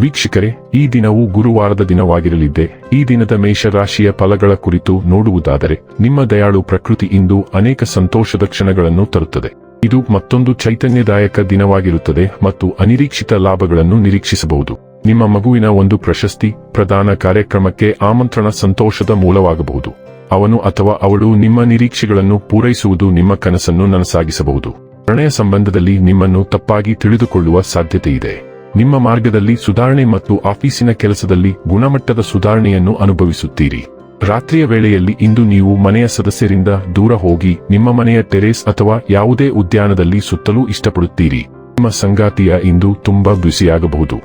ವೀಕ್ಷಕರೇ, ಈ ದಿನವು ಗುರುವಾರದ ದಿನವಾಗಿರಲಿದ್ದೆ, ಈ ದಿನದ ಮೇಷರಾಶಿಯ ಫಲಗಳ ಕುರಿತು ನೋಡುವುದಾದರೆ, ನಿಮ್ಮ ದಯಾಳು ಪ್ರಕೃತಿ ಇಂದು ಅನೇಕ ಸಂತೋಷದ ಕ್ಷಣಗಳನ್ನು ತರುತ್ತದೆ. ಇದು ಮತ್ತೊಂದು ಚೈತನ್ಯದಾಯಕ ದಿನವಾಗಿರುತ್ತದೆ ಮತ್ತು ಅನಿರೀಕ್ಷಿತ ಲಾಭಗಳನ್ನು ನಿರೀಕ್ಷಿಸಬಹುದು. ನಿಮ್ಮ ಮಗುವಿನ ಒಂದು ಪ್ರಶಸ್ತಿ, ಪ್ರದಾನ ಕಾರ್ಯಕ್ರಮಕ್ಕೆ ಆಮಂತ್ರಣ ಸಂತೋಷದ ಮೂಲವಾಗಬಹುದು. ಅವನು ಅಥವಾ ಅವಳು ನಿಮ್ಮ ನಿರೀಕ್ಷೆಗಳನ್ನು ಪೂರೈಸುವುದು ನಿಮ್ಮ ಕನಸನ್ನು ನನಸಾಗಿಸಬಹುದು. ಪ್ರಣಯ ಸಂಬಂಧದಲ್ಲಿ ನಿಮ್ಮನ್ನು ತಪ್ಪಾಗಿ ತಿಳಿದುಕೊಳ್ಳುವ ಸಾಧ್ಯತೆ ಇದೆ ನಿಮ್ಮ ಮಾರ್ಗದಲ್ಲಿ ಸುಧಾರಣೆ ಮತ್ತು ಆಫೀಸಿನ ಕೆಲಸದಲ್ಲಿ ಗುಣಮಟ್ಟದ ಸುಧಾರಣೆಯನ್ನು ಅನುಭವಿಸುತ್ತೀರಿ. ರಾತ್ರಿಯ ವೇಳೆಯಲ್ಲಿ ಇಂದು ನೀವು ಮನೆಯ ಸದಸ್ಯರಿಂದ ದೂರ ಹೋಗಿ ನಿಮ್ಮ ಮನೆಯ ಟೆರೇಸ್ ಅಥವಾ ಯಾವುದೇ ಉದ್ಯಾನದಲ್ಲಿ ಸುತ್ತಲೂ ಇಷ್ಟಪಡುತ್ತೀರಿ. ನಿಮ್ಮ ಸಂಗಾತಿಯ ಇಂದು ತುಂಬಾ ಬ್ಯುಸಿಯಾಗಬಹುದು.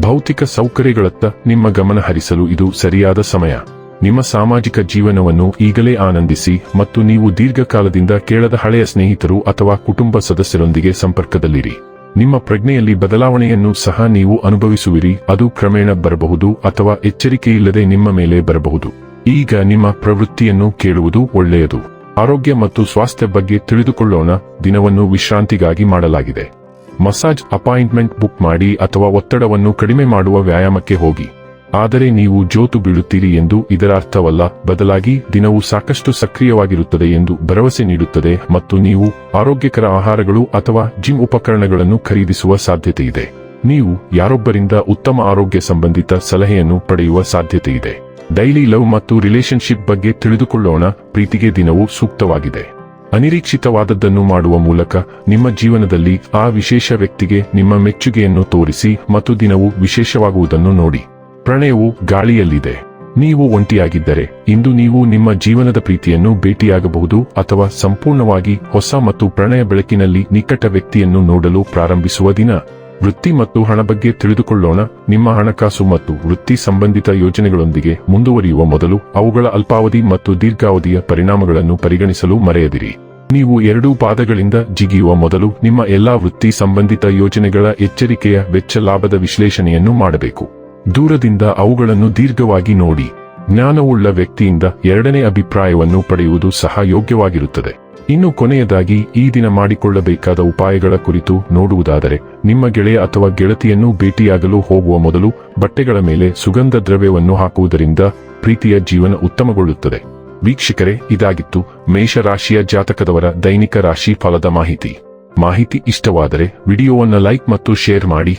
ಭೌತಿಕ ಸೌಕರ್ಯಗಳತ್ತ ನಿಮ್ಮ ಗಮನ ಹರಿಸಲು ಇದು ಸರಿಯಾದ ಸಮಯ. ನಿಮ್ಮ ಸಾಮಾಜಿಕ ಜೀವನವನ್ನು ಈಗಲೇ ಆನಂದಿಸಿ ಮತ್ತು ನೀವು ದೀರ್ಘಕಾಲದಿಂದ ಕೇಳದ ಹಳೆಯ ಸ್ನೇಹಿತರು ಅಥವಾ ಕುಟುಂಬ ಸದಸ್ಯರೊಂದಿಗೆ ಸಂಪರ್ಕದಲ್ಲಿರಿ. ನಿಮ್ಮ ಪ್ರಜ್ಞೆಯಲ್ಲಿ ಬದಲಾವಣೆಯನ್ನು ಸಹ ನೀವು ಅನುಭವಿಸುವಿರಿ. ಅದು ಕ್ರಮೇಣ ಬರಬಹುದು ಅಥವಾ ಎಚ್ಚರಿಕೆಯಿಲ್ಲದೆ ನಿಮ್ಮ ಮೇಲೆ ಬರಬಹುದು. ಈಗ ನಿಮ್ಮ ಪ್ರವೃತ್ತಿಯನ್ನು ಕೇಳುವುದು ಒಳ್ಳೆಯದು. ಆರೋಗ್ಯ ಮತ್ತು ಸ್ವಾಸ್ಥ್ಯ ಬಗ್ಗೆ ತಿಳಿದುಕೊಳ್ಳೋಣ. ದಿನವನ್ನು ವಿಶ್ರಾಂತಿಗಾಗಿ ಮಾಡಲಾಗಿದೆ. ಮಸಾಜ್ ಅಪಾಯಿಂಟ್ಮೆಂಟ್ ಬುಕ್ ಮಾಡಿ ಅಥವಾ ಒತ್ತಡವನ್ನು ಕಡಿಮೆ ಮಾಡುವ ವ್ಯಾಯಾಮಕ್ಕೆ ಹೋಗಿ. ಆದರೆ ನೀವು ಜೋತು ಬೀಳುತ್ತೀರಿ ಎಂದು ಇದರ ಅರ್ಥವಲ್ಲ. ಬದಲಾಗಿ ದಿನವು ಸಾಕಷ್ಟು ಸಕ್ರಿಯವಾಗಿರುತ್ತದೆ ಎಂದು ಭರವಸೆ ನೀಡುತ್ತದೆ ಮತ್ತು ನೀವು ಆರೋಗ್ಯಕರ ಆಹಾರಗಳು ಅಥವಾ ಜಿಮ್ ಉಪಕರಣಗಳನ್ನು ಖರೀದಿಸುವ ಸಾಧ್ಯತೆಯಿದೆ. ನೀವು ಯಾರೊಬ್ಬರಿಂದ ಉತ್ತಮ ಆರೋಗ್ಯ ಸಂಬಂಧಿತ ಸಲಹೆಯನ್ನು ಪಡೆಯುವ ಸಾಧ್ಯತೆಯಿದೆ. ಡೈಲಿ ಲವ್ ಮತ್ತು ರಿಲೇಶನ್ಶಿಪ್ ಬಗ್ಗೆ ತಿಳಿದುಕೊಳ್ಳೋಣ. ಪ್ರೀತಿಗೆ ದಿನವು ಸೂಕ್ತವಾಗಿದೆ. ಅನಿರೀಕ್ಷಿತವಾದದ್ದನ್ನು ಮಾಡುವ ಮೂಲಕ ನಿಮ್ಮ ಜೀವನದಲ್ಲಿ ಆ ವಿಶೇಷ ವ್ಯಕ್ತಿಗೆ ನಿಮ್ಮ ಮೆಚ್ಚುಗೆಯನ್ನು ತೋರಿಸಿ ಮತ್ತು ದಿನವು ವಿಶೇಷವಾಗುವುದನ್ನು ನೋಡಿ. ಪ್ರಣಯವು ಗಾಳಿಯಲ್ಲಿದೆ. ನೀವು ಒಂಟಿಯಾಗಿದ್ದರೆ, ಇಂದು ನೀವು ನಿಮ್ಮ ಜೀವನದ ಪ್ರೀತಿಯನ್ನು ಭೇಟಿಯಾಗಬಹುದು ಅಥವಾ ಸಂಪೂರ್ಣವಾಗಿ ಹೊಸ ಮತ್ತು ಪ್ರಣಯ ಬೆಳಕಿನಲ್ಲಿ ನಿಕಟ ವ್ಯಕ್ತಿಯನ್ನು ನೋಡಲು ಪ್ರಾರಂಭಿಸುವ ದಿನ. ವೃತ್ತಿ ಮತ್ತು ಹಣ ಬಗ್ಗೆ ತಿಳಿದುಕೊಳ್ಳೋಣ. ನಿಮ್ಮ ಹಣಕಾಸು ಮತ್ತು ವೃತ್ತಿ ಸಂಬಂಧಿತ ಯೋಜನೆಗಳೊಂದಿಗೆ ಮುಂದುವರಿಯುವ ಮೊದಲು ಅವುಗಳ ಅಲ್ಪಾವಧಿ ಮತ್ತು ದೀರ್ಘಾವಧಿಯ ಪರಿಣಾಮಗಳನ್ನು ಪರಿಗಣಿಸಲು ಮರೆಯದಿರಿ. ನೀವು ಎರಡೂ ಪಾದಗಳಿಂದ ಜಿಗಿಯುವ ಮೊದಲು ನಿಮ್ಮ ಎಲ್ಲಾ ವೃತ್ತಿ ಸಂಬಂಧಿತ ಯೋಜನೆಗಳ ಎಚ್ಚರಿಕೆಯ ವೆಚ್ಚ ಲಾಭದ ವಿಶ್ಲೇಷಣೆಯನ್ನು ಮಾಡಬೇಕು. ದೂರದಿಂದ ಅವುಗಳನ್ನು ದೀರ್ಘವಾಗಿ ನೋಡಿ. ಜ್ಞಾನವುಳ್ಳ ವ್ಯಕ್ತಿಯಿಂದ ಎರಡನೇ ಅಭಿಪ್ರಾಯವನ್ನು ಪಡೆಯುವುದು ಸಹ ಯೋಗ್ಯವಾಗಿರುತ್ತದೆ. ಇನ್ನು ಕೊನೆಯದಾಗಿ, ಈ ದಿನ ಮಾಡಿಕೊಳ್ಳಬೇಕಾದ ಉಪಾಯಗಳ ಕುರಿತು ನೋಡುವುದಾದರೆ, ನಿಮ್ಮ ಗೆಳೆಯ ಅಥವಾ ಗೆಳತಿಯನ್ನು ಭೇಟಿಯಾಗಲು ಹೋಗುವ ಮೊದಲು ಬಟ್ಟೆಗಳ ಮೇಲೆ ಸುಗಂಧ ದ್ರವ್ಯವನ್ನು ಹಾಕುವುದರಿಂದ ಪ್ರೀತಿಯ ಜೀವನ ಉತ್ತಮಗೊಳ್ಳುತ್ತದೆ. ವೀಕ್ಷಕರೇ, ಇದಾಗಿತ್ತು ಮೇಷರಾಶಿಯ ಜಾತಕದವರ ದೈನಿಕ ರಾಶಿ ಫಲದ ಮಾಹಿತಿ. ಮಾಹಿತಿ ಇಷ್ಟವಾದರೆ ವಿಡಿಯೋವನ್ನು ಲೈಕ್ ಮತ್ತು ಶೇರ್ ಮಾಡಿ.